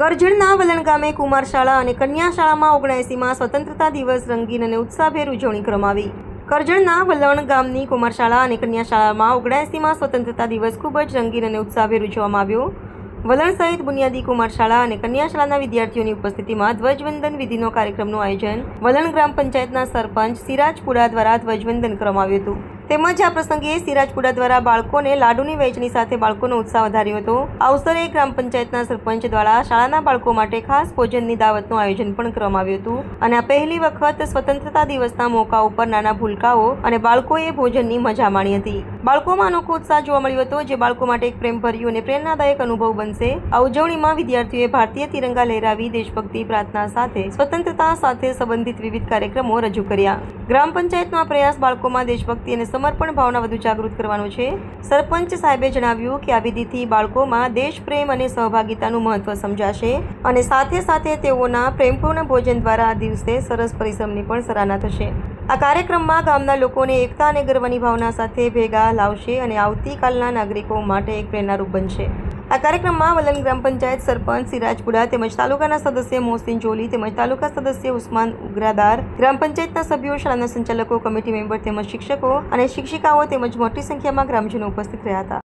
કરજણના વલણ ગામે કુમાર શાળા અને કન્યા શાળામાં ઓગણએંસીમાં સ્વતંત્રતા દિવસ રંગીન અને ઉત્સાહભેર ઉજવણી કરવામાં કરજણના વલણ ગામની કુમાર અને કન્યા શાળામાં ઓગણએંસીમાં સ્વતંત્રતા દિવસ ખૂબ જ રંગીન અને ઉત્સાહભેર ઉજવવામાં આવ્યો. વલણ સહિત બુનિયાદી કુમાર શાળા અને કન્યા શાળાના વિદ્યાર્થીઓની ઉપસ્થિતિમાં ધ્વજવંદન વિધિનો કાર્યક્રમનું આયોજન વલણ ગ્રામ પંચાયતના સરપંચ સિરાજપુરા દ્વારા ધ્વજવંદન કરવામાં આવ્યું હતું. તેમજ આ પ્રસંગે સિરાજપુરા દ્વારા બાળકોને લાડુની વહેંચણી સાથે બાળકોનો ઉત્સાહ વધાર્યો હતો. આ અવસરે ગ્રામ પંચાયતના સરપંચ દ્વારા શાળાના બાળકો માટે ખાસ ભોજનની દાવતનું આયોજન પણ કરવામાં આવ્યું હતું અને આ પહેલી વખત સ્વતંત્રતા દિવસના મોકા ઉપર નાના ભૂલકાઓ અને બાળકોએ ભોજનની મજા માણી હતી. બાળકોમાં અનોખો ઉત્સાહ જોવા મળ્યો હતો, જે બાળકો માટે એક પ્રેમભર્યું અને પ્રેરણાદાયક અનુભવ બનશે. આ ઉજવણીમાં વિદ્યાર્થીઓએ ભારતીય તિરંગા લહેરાવી દેશભક્તિ પ્રાર્થના સાથે સ્વતંત્રતા સાથે સંબંધિત વિવિધ કાર્યક્રમો રજૂ કર્યા. ગ્રામ પંચાયતનો આ પ્રયાસ બાળકોમાં દેશભક્તિ અને સમર્પણ ભાવના વધુ જાગૃત કરવાનો છે. સરપંચ સાહેબે જણાવ્યું કે આ વિધિથી બાળકોમાં દેશપ્રેમ અને સહભાગિતાનું મહત્વ સમજાશે અને સાથે સાથે તેઓના પ્રેમપૂર્ણ ભોજન દ્વારા આ દિવસે સરસ પરિશ્રમની પણ સરાહના થશે. આ કાર્યક્રમમાં ગામના લોકોને એકતા અને ગર્વની ભાવના સાથે ભેગા લાવશે અને આવતીકાલના નાગરિકો માટે એક પ્રેરણારૂપ બનશે. આ કાર્યક્રમમાં વલણ ગ્રામ પંચાયત સરપંચ સિરાજપુરા તેમજ તાલુકાના સદસ્ય મોહસિન જોલી તેમજ તાલુકા સદસ્ય ઉસ્માન ઉગ્રાદાર, ગ્રામ પંચાયતના સભ્યો, શાળાના સંચાલકો, કમિટી મેમ્બર તેમજ શિક્ષકો અને શિક્ષિકાઓ તેમજ મોટી સંખ્યામાં ગ્રામજનો ઉપસ્થિત રહ્યા હતા.